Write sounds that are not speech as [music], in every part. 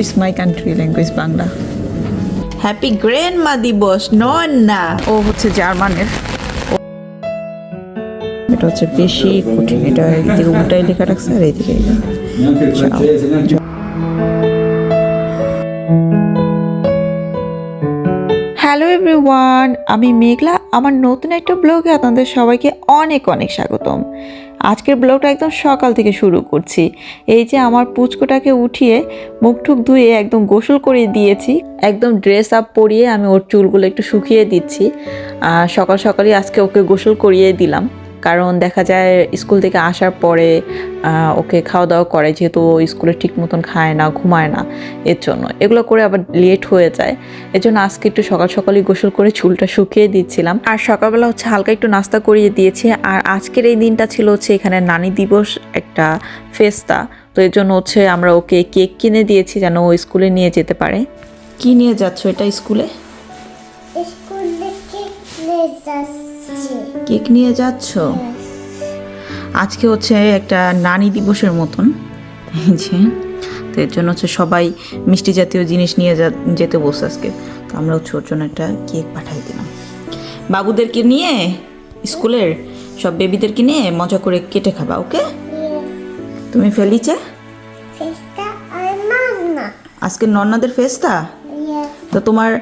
It's my country language Bangla happy grand মা দিবস নন না ও হচ্ছে জার্মানের। এটা হচ্ছে বেশি কঠিন। এটা এদিকে উল্টাই লেখা রাখছে আর এইদিকে হ্যালো এভরিওয়ান আমি মেঘলা। আমার নতুন একটা ব্লগে আপনাদের সবাইকে অনেক অনেক স্বাগতম। আজকের ব্লগটা একদম সকাল থেকে শুরু করছি। এই যে আমার পুচকোটাকে উঠিয়ে মুখ টুক ধুয়ে একদম গোসল করে দিয়েছি, একদম ড্রেস আপ পরিয়ে আমি ওর চুলগুলো একটু শুকিয়ে দিচ্ছি। আর সকাল সকালই আজকে ওকে গোসল করিয়ে দিলাম। কারণ দেখা যায় স্কুল থেকে আসার পরে ওকে খাওয়া দাওয়া করে যেহেতু ও স্কুলে ঠিক মতন খায় না ঘুমায় না এর জন্য। এগুলো করে আবার লেট হয়ে যায়। এর জন্য আজকে একটু সকাল সকালই গোসল করে চুলটা শুকিয়ে দিচ্ছিলাম। আর সকালবেলা হচ্ছে হালকা একটু নাস্তা করিয়ে দিয়েছে। আর আজকের এই দিনটা ছিল হচ্ছে এখানে নানি দিবস একটা ফেস্তা। তো এর জন্য হচ্ছে আমরা ওকে কেক কিনে দিয়েছি যেন ও স্কুলে নিয়ে যেতে পারে। কি নিয়ে যাচ্ছ এটা স্কুলে? স্কুলে কেক নিয়ে যাচ্ছি। কেক নিয়ে যাচ্ছ? আজকে হচ্ছে একটা নানি দিবসের মতন। এই যে তো এর জন্য হচ্ছে সবাই মিষ্টি জাতীয় জিনিস নিয়ে যা- যেতে বসে আজকে। তো আমরা হচ্ছে ওর জন্য একটা কেক পাঠাই দিলাম। বাবুদেরকে নিয়ে স্কুলের সব বেবিদেরকে নিয়ে মজা করে কেটে খাবা ওকে? তুমি ফেলিছে আজকে নন্নাদের ফেস্তা? তো তোমার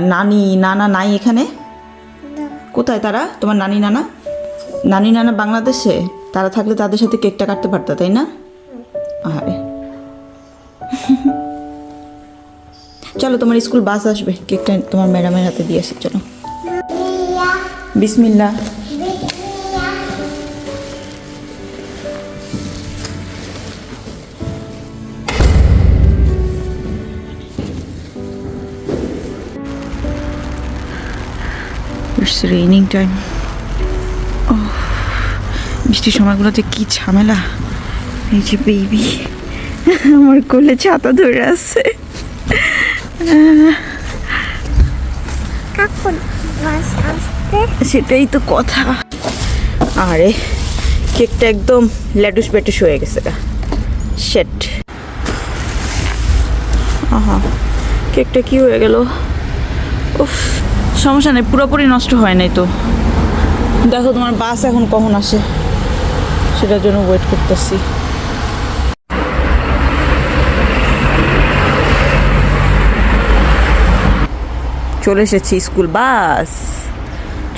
নানি নানা নাই এখানে? কোথায় তারা? তোমার নানি নানা? নানি নানা বাংলাদেশে? তারা থাকলে তাদের সাথে কেকটা কাটতে পারতো তাই না? আরে চলো তোমার স্কুল বাস আসবে। কেকটা তোমার ম্যাডামের হাতে দিয়ে আসি চলো। বিসমিল্লা রেইনিং টাইম ও বৃষ্টির সময়গুলোতে কি ঝামেলা? এই যে বেবি আমার কোলে ছাতা ধরে আছে। সেটাই তো কথা। আরে কেকটা একদম ল্যাটুস ব্যাটুস হয়ে গেছে শেট আহা কেকটা কি হয়ে গেল? উফ। সমস্যা নেই পুরোপুরি নষ্ট হয় নাই তো। দেখো তোমার বাস এখন কখন আসে সেটার জন্য ওয়েট করতেছি। চলে এসেছি স্কুল বাস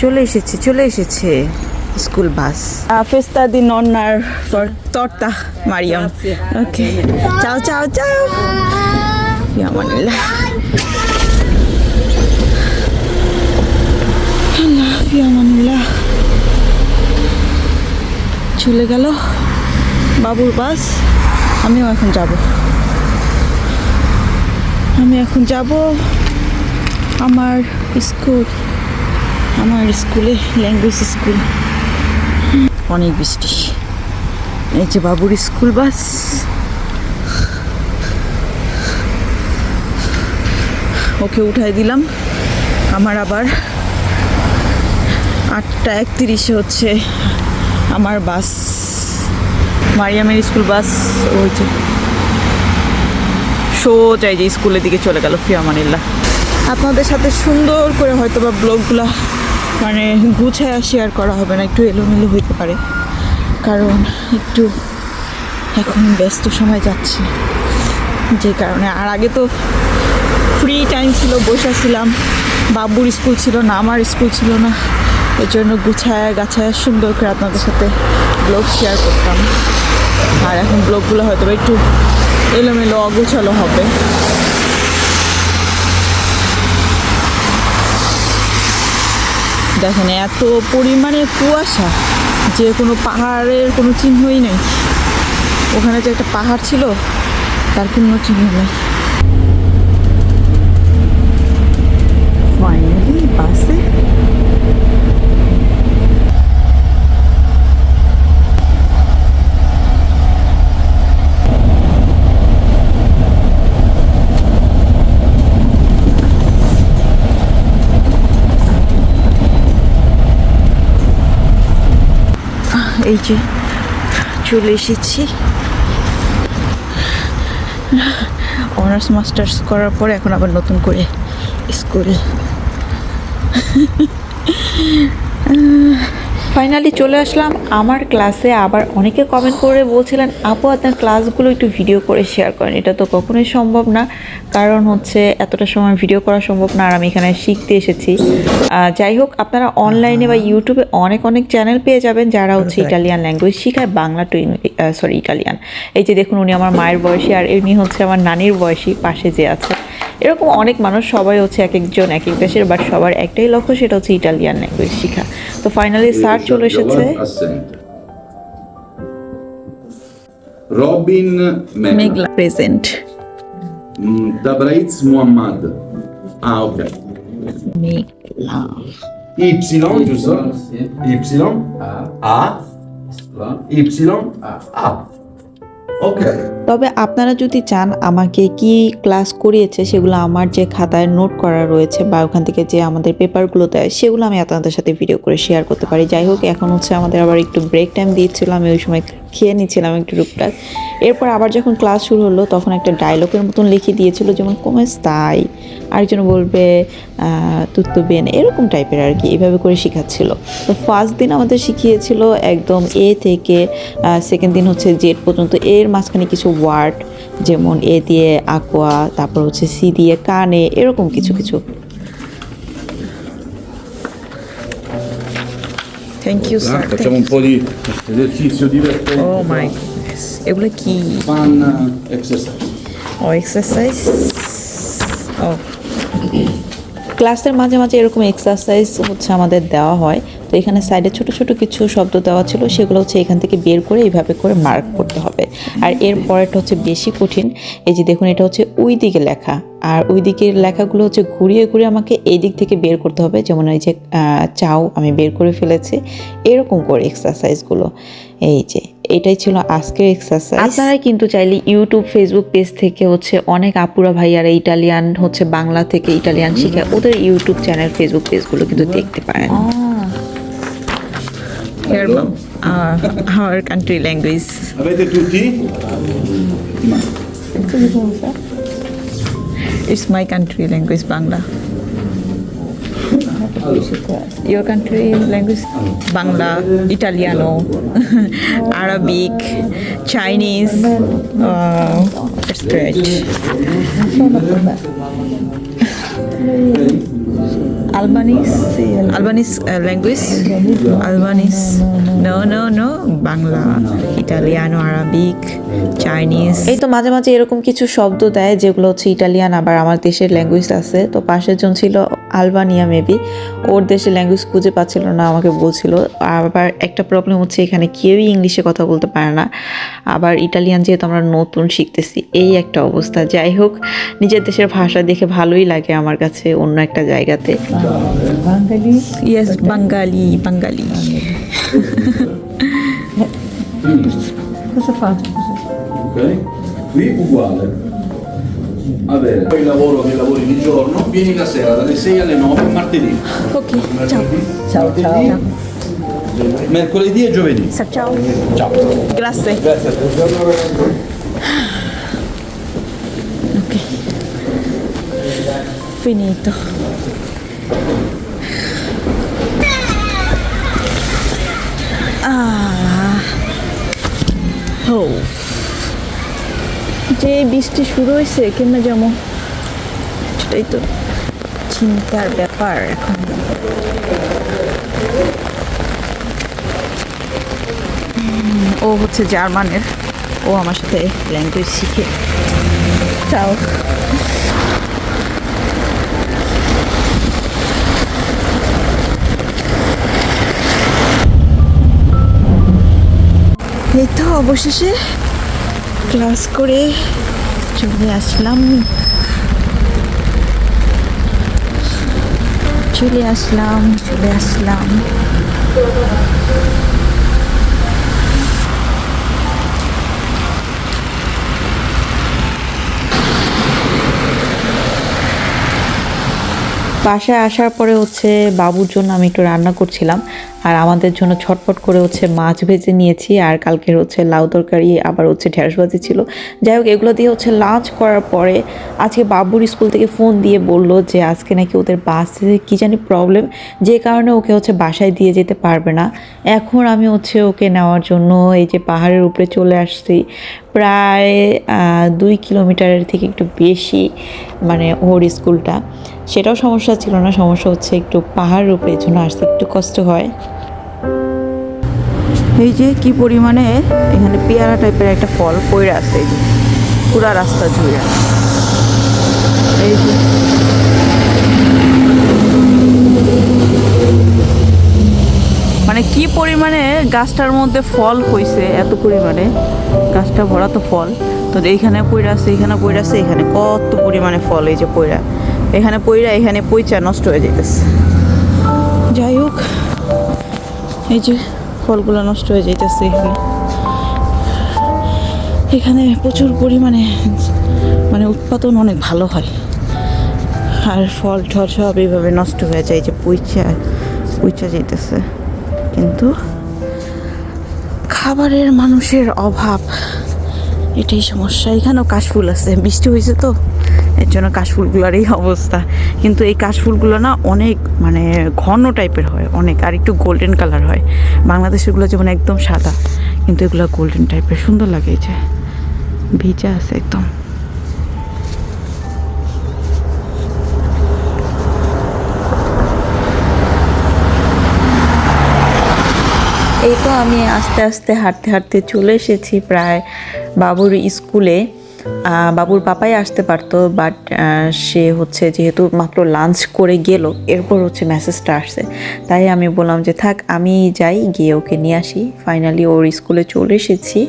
চলে এসেছে চলে এসেছে স্কুল বাস ফেস্তা দি নন্নার তর্তা মারিয়াম। ওকে চাও চাও চাও। ইয়ামানিল্লাহ। ইয়ামানিল্লাহ চলে গেল বাবুর বাস, আমিও এখন যাব। আমি এখন যাব আমার স্কুল, আমার স্কুলে ল্যাঙ্গুয়েজ স্কুল অনেক বৃষ্টি। এই যে বাবুর স্কুল বাস। ওকে উঠাই দিলাম। আমার আবার আটটা একত্রিশে হচ্ছে আমার বাস, মারিয়ামের স্কুল বাস যে সোজাই যে স্কুলের দিকে চলে গেল ফিয়ামানিল্লাহ আপনাদের সাথে সুন্দর করে হয়তো বা ব্লগগুলো মানে গুছায় শেয়ার করা হবে না, একটু এলোমেলো হইতে পারে। কারণ একটু এখন ব্যস্ত সময় যাচ্ছে, যে কারণে। আর আগে তো ফ্রি টাইম ছিল বসেছিলাম বাবুর স্কুল ছিল না, আমার স্কুল ছিল না। এর জন্য গুছায়, গাছায় সুন্দর করে আপনাদের সাথে ব্লগ শেয়ার করতাম। আর এখন ব্লগগুলো হয়তো একটু এলোমেলো, অগোছালো হবে। দেখেন, এত পরিমাণে কুয়াশা, যে কোনো পাহাড়ের কোনো চিহ্নই নেই। ওখানে যে একটা পাহাড় ছিল, তার কোনো চিহ্ন নেই ফাইনালি বাসে এই যে চলে এসেছি। অনার্স মাস্টার্স করার পর এখন আবার নতুন করে স্কুল ফাইনালি চলে আসলাম। আমার ক্লাসে আবার অনেকে কমেন্ট করে বলছিলেন আপু আপনার ক্লাসগুলো একটু ভিডিও করে শেয়ার করেন। এটা তো কখনোই সম্ভব না। কারণ হচ্ছে এতটা সময় ভিডিও করা সম্ভব না আর আমি এখানে শিখতে এসেছি। যাই হোক আপনারা অনলাইনে বা ইউটিউবে অনেক অনেক চ্যানেল পেয়ে যাবেন যারা হচ্ছে ইটালিয়ান ল্যাঙ্গুয়েজ শেখায় বাংলা টু সরি ইটালিয়ান এই যে দেখুন উনি আমার মায়ের বয়সী আর এমনি হচ্ছে আমার নানির বয়সী পাশে যে আছে। এরকম অনেক মানুষ সবাই হচ্ছে এক একজন এক এক দেশের বাট সবার একটাই লক্ষ্য সেটা হচ্ছে ইটালিয়ান ল্যাঙ্গুয়েজ শেখা তো ফাইনালি স্যার চলে এসেছে Megla. Meghla present Tabraiz Muhammad. Ah, ok. Meghla Y, giusto? Y. A. Y. A. তবে আপনারা যদি চান আমাকে কি ক্লাস করিয়েছে সেগুলো আমার যে খাতায় নোট করা রয়েছে বা ওখান থেকে যে আমাদের পেপারগুলো দেয়, সেগুলো আমি আপনাদের সাথে ভিডিও করে শেয়ার করতে পারি। যাই হোক, এখন হচ্ছে আমাদের আবার একটু ব্রেক টাইম দিয়েছিল আমি ওই সময় খেয়ে নিচ্ছিলাম একটু টুকটাক এরপর আবার যখন ক্লাস শুরু হলো, তখন একটা ডায়লগের মতন লিখে দিয়েছিল, যেমন কমেস তাই? আরেকজন বলবে তুত্তু বেন। এরকম টাইপের আর কি, এভাবে করে শেখাচ্ছিল। তো ফার্স্ট দিন আমাদের শিখিয়েছিল একদম এ থেকে সেকেন্ড দিন হচ্ছে জেড পর্যন্ত। এর মাঝখানে কিছু ওয়ার্ড যেমন, এ দিয়ে আকোয়া তারপর হচ্ছে সি দিয়ে কানে এরকম কিছু কিছু। Thank you sir Facciamo un po' di esercizio divertente. Oh my এগুলো কি Fan exercise. ও এক্সারসাইজ ও ক্লাসের মাঝে মাঝে এরকম এক্সারসাইজ হচ্ছে আমাদের দেওয়া হয়। তো এখানে সাইডে ছোট ছোট কিছু শব্দ দেওয়া ছিল, সেগুলো হচ্ছে এখান থেকে বের করে এইভাবে করে মার্ক করতে হবে। আর এর পরেরটা হচ্ছে বেশি কঠিন। এই যে দেখুন, এটা হচ্ছে ওই দিকে লেখা। আর ওই দিকের লেখাগুলো হচ্ছে ঘুরিয়ে ঘুরিয়ে আমাকে এই দিক থেকে বের করতে হবে। যেমন এই যে চাও আমি বের করে ফেলেছি। এরকম করে এক্সারসাইজগুলো এই যে এটাই ছিল আজকের এক্সারসাইজ আপনারা কিন্তু চাইলে ইউটিউব ফেসবুক পেজ থেকে হচ্ছে অনেক আপুরা ভাইয়ারা ইটালিয়ান হচ্ছে বাংলা থেকে ইটালিয়ান শিখে ওদের ইউটিউব চ্যানেল ফেসবুক পেজগুলো কিন্তু দেখতে পারেন। Language Avete tutti? It's my country language Bangla your country language Bangla Italiano Arabic Chinese Albanese Albanese language Albanese no no no Bangla Italiano Arabic Chinese এই তো মাঝে মাঝে এরকম কিছু শব্দ দেয় যেগুলো হচ্ছে ইটালিয়ান আবার আমার দেশের ল্যাঙ্গুয়েজ আছে। তো পাশের জন ছিল আলবানিয়া মেবি ওর দেশের ল্যাঙ্গুয়েজ খুঁজে পাচ্ছিল না আমাকে বলছিল আবার একটা প্রবলেম হচ্ছে এখানে কেউই ইংলিশে কথা বলতে পারে না আবার ইটালিয়ান যেহেতু আমরা নতুন শিখতেছি এই একটা অবস্থা যাই হোক নিজের দেশের ভাষা দেখে ভালোই লাগে আমার কাছে অন্য একটা জায়গাতে Bengali. [laughs] Ok? Qui uguale. Avere poi lavoro che lavori di giorno, vieni la sera dalle 6 alle 9 martedì. Ok, ciao. Ciao, ciao. Mercoledì e giovedì. Ciao. Ciao. Grazie. Ok. Finito. Ah. Oh. যে বৃষ্টি শুরু হয়েছে কেমনে যেমন সেটাই তো চিন্তার ব্যাপার এখন। ও হচ্ছে জার্মানের। ও আমার সাথে ল্যাঙ্গুয়েজ শিখে। চাও এই তো অবশেষে ক্লাস করে চলে আসলাম। চলে আসলাম চলে আসলাম। বাসায় আসার পরে হচ্ছে বাবুর জন্য আমি একটু রান্না করছিলাম। আর আমাদের জন্য ছটপট করে হচ্ছে মাছ ভেজে নিয়েছি। আর কালকের হচ্ছে লাউ তরকারি, আবার হচ্ছে ঢেঁড়স ভাজি ছিল। যাই হোক, এগুলো দিয়ে হচ্ছে লাঞ্চ করার পরে আজকে বাবুর স্কুল থেকে ফোন দিয়ে বলল যে, আজকে নাকি ওদের বাসে কী জানি প্রবলেম যে কারণে ওকে হচ্ছে বাসায় দিয়ে যেতে পারবে না। এখন আমি হচ্ছে ওকে নেওয়ার জন্য এই যে পাহাড়ের উপরে চলে আসছি। প্রায় দুই কিলোমিটারের থেকে একটু বেশি মানে ওর স্কুলটা। সেটাও সমস্যা ছিল না, সমস্যা হচ্ছে একটু পাহাড় এই জন্য আসতে একটু কষ্ট হয়। এই যে কি পরিমাণে এখানে পেয়ারা টাইপের একটা ফল পড়ে আছে পুরা রাস্তা জুড়ে। এই যে মানে কি পরিমাণে গাছটার মধ্যে ফল হইছে এত পরিমাণে? গাছটা ভরা তো ফল। তো এইখানে পইরা আছে এখানে পইরা আছে এখানে কত পরিমাণে ফল এই যে পইরা। এখানে পইরা, এখানে পইচা নষ্ট হয়ে যাইতেছে। যাই হোক, এই যে ফলগুলো নষ্ট হয়ে যাইতেছে এখানে। এখানে প্রচুর পরিমাণে মানে উৎপাদন অনেক ভালো হয়। আর ফল টল সব এইভাবে নষ্ট হয়ে যায় যে পুইচা পুইচা যেতেছে কিন্তু খাবারের মানুষের অভাব, এটাই সমস্যা। এখানেও কাশফুল আছে বৃষ্টি হয়েছে তো। এর জন্য কাশফুলগুলোর এই অবস্থা। কিন্তু এই কাশফুলগুলো না অনেক মানে ঘন টাইপের হয়, অনেক। আর একটু গোল্ডেন কালার হয়। বাংলাদেশেরগুলো যেমন একদম সাদা, কিন্তু এগুলো গোল্ডেন টাইপের। সুন্দর লাগে এই যে। ভিজা আছে একদম। এই তো আমি আস্তে আস্তে হাঁটতে হাঁটতে চলে এসেছি প্রায় বাবুর স্কুলে। বাবুর পাপাই আসতে পারতো বাট সে হচ্ছে যেহেতু মাত্র লাঞ্চ করে গেল, এরপর হচ্ছে মেসেজটা আসছে। তাই আমি বললাম যে, থাক, আমি যাই, গিয়ে ওকে নিয়ে আসি। ফাইনালি ওর স্কুলে চলে এসেছি।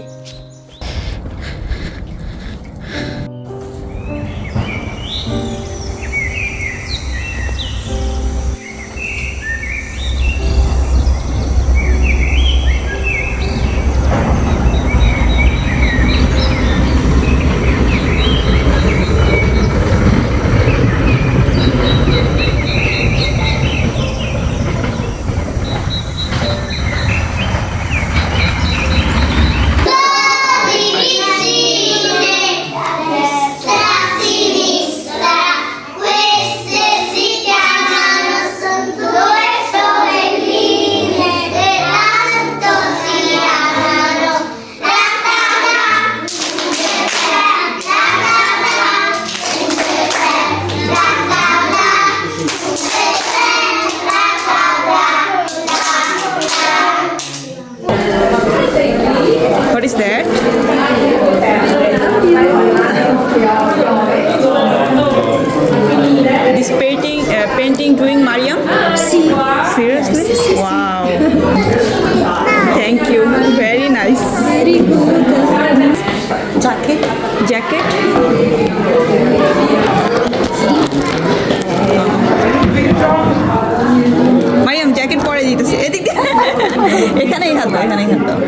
এখানেই দাও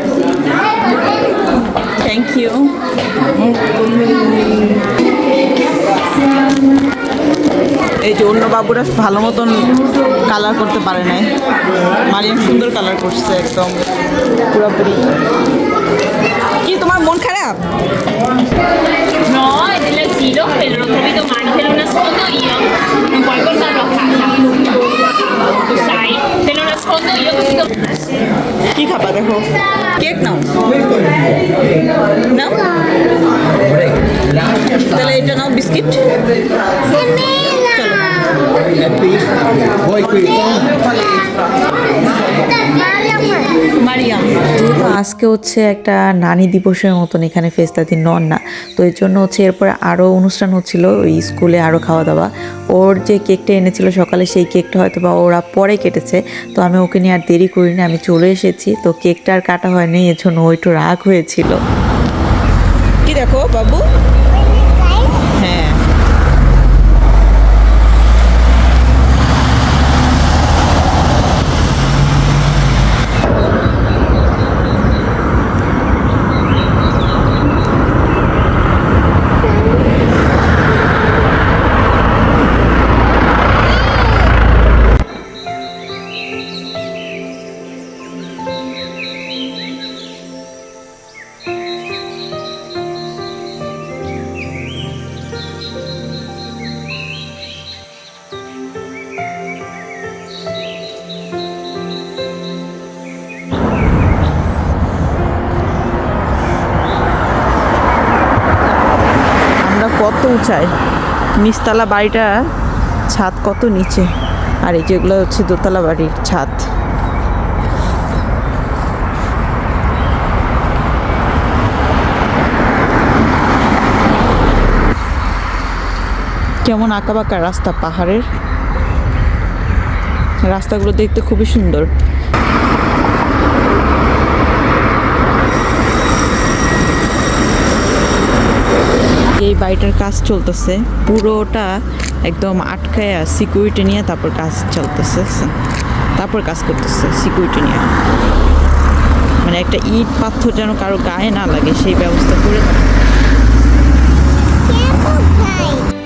থ্যাংক ইউ এই যে অন্য বাবুরা ভালো মতন কালার করতে পারে নাই মারিয়াম সুন্দর কালার করছে একদম পুরোপুরি কি তোমার মন খারাপ male, te lo nascondo io, non puoi portarlo. Lo sai, se lo nascondo io così. কি খাবা দেখো কেক নাও নাও তাহলে এটা নাও বিস্কিট মারিয়াম যেহেতু আজকে হচ্ছে একটা নানি দিবসের মতন এখানে ফেস্তাদি নন না। তো এর জন্য হচ্ছে এরপরে আরও অনুষ্ঠান হচ্ছিল ওই স্কুলে আরও খাওয়া দাওয়া ওর যে কেকটা এনেছিল সকালে সেই কেকটা হয়তো বা ওরা পরে কেটেছে। তো আমি ওকে নিয়ে আর দেরি করিনি আমি চলে এসেছি। তো কেকটা আর কাটা হয়নি এর জন্য ও একটু রাগ হয়েছিল। কি দেখো বাবু? উঁচায় নিচতলা বাড়িটা ছাদ কত নিচে? আর এই যেগুলো হচ্ছে দোতলা বাড়ির ছাদ। কেমন আঁকাবাঁকা রাস্তা পাহাড়ের? রাস্তাগুলো দেখতে খুবই সুন্দর। এই বাড়িটার কাজ চলতেছে। পুরোটা একদম আটকায় সিকিউরিটি নিয়ে তারপর কাজ চলতেছে। তারপর কাজ করতেছে সিকিউরিটি নিয়ে। মানে একটা ইট পাথর যেন কারও গায়ে না লাগে, সেই ব্যবস্থা করে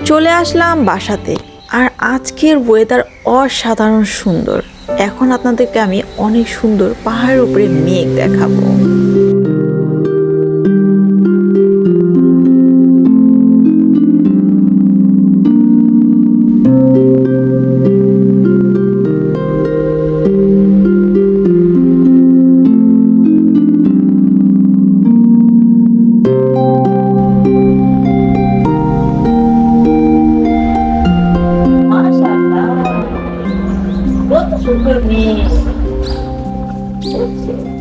চলে আসলাম বাসাতে। আর আজকের ওয়েদার অসাধারণ সুন্দর। এখন আপনাদেরকে আমি অনেক সুন্দর পাহাড়ের উপরে মেঘ দেখাবো। Çok güzel.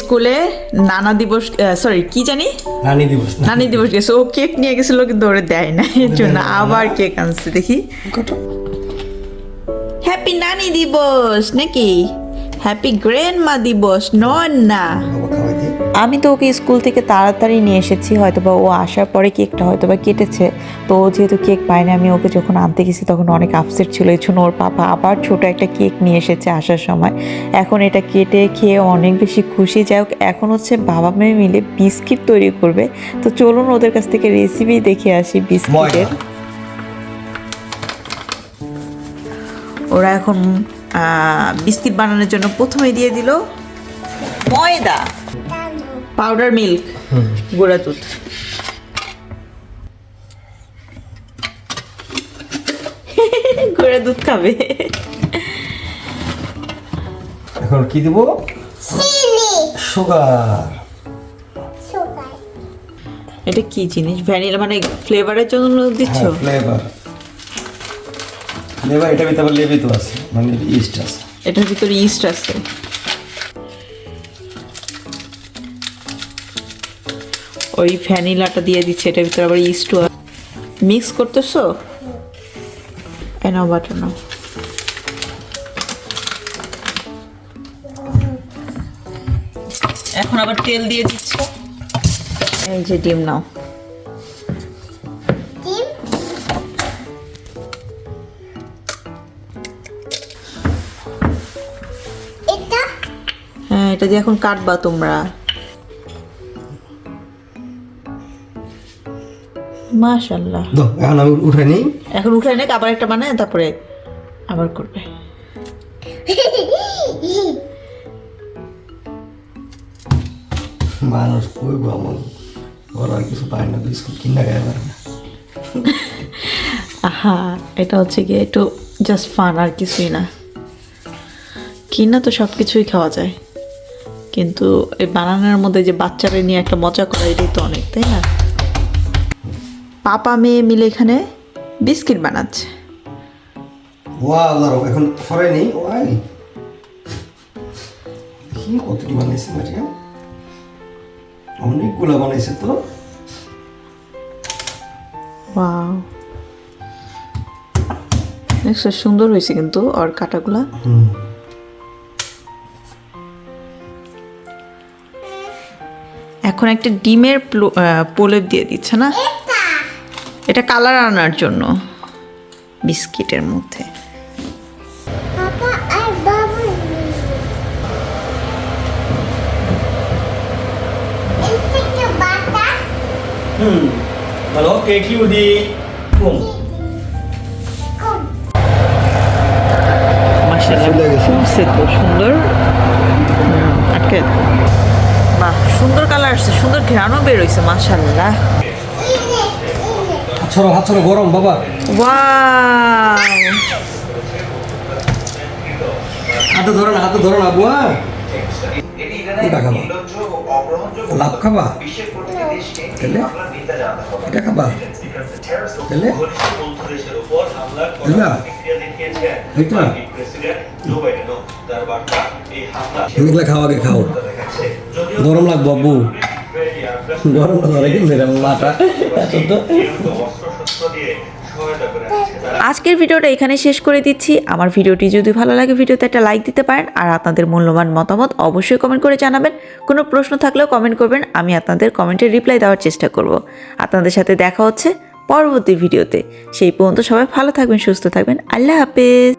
স্কুলে নানা দিবস সরি কি জানি? নানি দিবস নানি দিবস গেছে ও কেক নিয়ে গেছিল কিন্তু ওরে দেয় না এর জন্য আবার কেক আনছে দেখি। হ্যাপি নানি দিবস নাকি? হ্যাপি গ্র্যান্ড মা দিবস নন না। দিই আমি তো ওকে স্কুল থেকে তাড়াতাড়ি নিয়ে এসেছি হয়তো বা ও আসার পরে কেকটা হয়তো বা কেটেছে। তো ও যেহেতু কেক পায়নি আমি ওকে যখন আনতে গেছি তখন অনেক আপসেট ছিল। এই জন্য ওর পাপা আবার ছোট একটা কেক নিয়ে এসেছে আসার সময়। এখন এটা কেটে খেয়ে অনেক বেশি খুশি। যাই হোক এখন হচ্ছে বাবা মেয়ে মিলে বিস্কিট তৈরি করবে। তো চলুন ওদের কাছ থেকে রেসিপি দেখে আসি বিস্কিটের। ওরা এখন বিস্কিট বানানোর জন্য প্রথমে দিয়ে দিল ময়দা। পাউডার মিল্ক গুঁড়া দুধ। [laughs] গুঁড়া দুধ খাবে। এখন কি দিব? চিনি। সুগার। এটা কি জিনিস? ভ্যানিলা মানে ফ্লেভারের জন্য দিচ্ছ? ফ্লেভার ফ্লেভার এটা ভিতরে লেবি তো আছে মানে ইস্ট আছে। এটার ভিতরে ইস্ট আছে। ওই ভ্যানিলাটা দিয়ে দিচ্ছে এটার ভিতরে আবার ইস্টও মিক্স করতেছো? এনাও বাটার নাও। এখন আবার তেল দিয়ে দিচ্ছ। এই যে ডিম নাও। হ্যাঁ এটা দিয়ে এখন কাটবা তোমরা। মাশাল্লাহ এখন আমি উঠে নিই। এখন উঠে নে আবার একটা বানায় তারপরে আবার করবে। মানুষ কই আমার? ওরা কিছু পায় না বিস্কুট কিনা খায় পারে না আহা এটা হচ্ছে গিয়ে একটু জাস্ট ফান আর কিছুই না। কিনা তো সব কিছুই খাওয়া যায়। কিন্তু এই বানানোর মধ্যে যে বাচ্চারা নিয়ে একটা মজা করা এটাই তো অনেক তাই না? পাপা মেয়ে মিলে এখানে বিস্কিট বানাচ্ছে। ওয়া দাঁড়াও এখন নেই? ওয়াই। কি কতটি বানাইছে মারিয়াম অনেকগুলো বানাইছে তো। ওয়াও। দেখছ সুন্দর হয়েছে কিন্তু ওর কাটাগুলা। এখন একটা ডিমের প্লো- প্রলেপ দিয়ে দিচ্ছে না? এটা কালার আনার জন্য বিস্কিটের মধ্যে। সুন্দর। আটকে বাহ সুন্দর কালার আসছে সুন্দর ঘেরানো বেরোইছে মাসাল্লাহ ছড়ো হাত ছড়ো গরম বাবা। ওয়াও। হাতে ধরো না হাতে ধরো না বুয়া কোনটা খাবা লাভ খাবা? তাহলে এটা খাবা? তাহলে দিবা হইতো এগুলা খাও আগে খাও। গরম লাগবো আব্বু। গরম কিন্তু এরকম তো আজকের ভিডিওটা এখানে শেষ করে দিচ্ছি। আমার ভিডিওটি যদি ভালো লাগে, ভিডিওতে একটা লাইক দিতে পারেন। আর আপনাদের মূল্যবান মতামত অবশ্যই কমেন্ট করে জানাবেন। কোনো প্রশ্ন থাকলেও কমেন্ট করবেন। আমি আপনাদের কমেন্টের রিপ্লাই দেওয়ার চেষ্টা করব। আপনাদের সাথে দেখা হচ্ছে পরবর্তী ভিডিওতে। সেই পর্যন্ত সবাই ভালো থাকবেন, সুস্থ থাকবেন। আল্লাহ হাফেজ।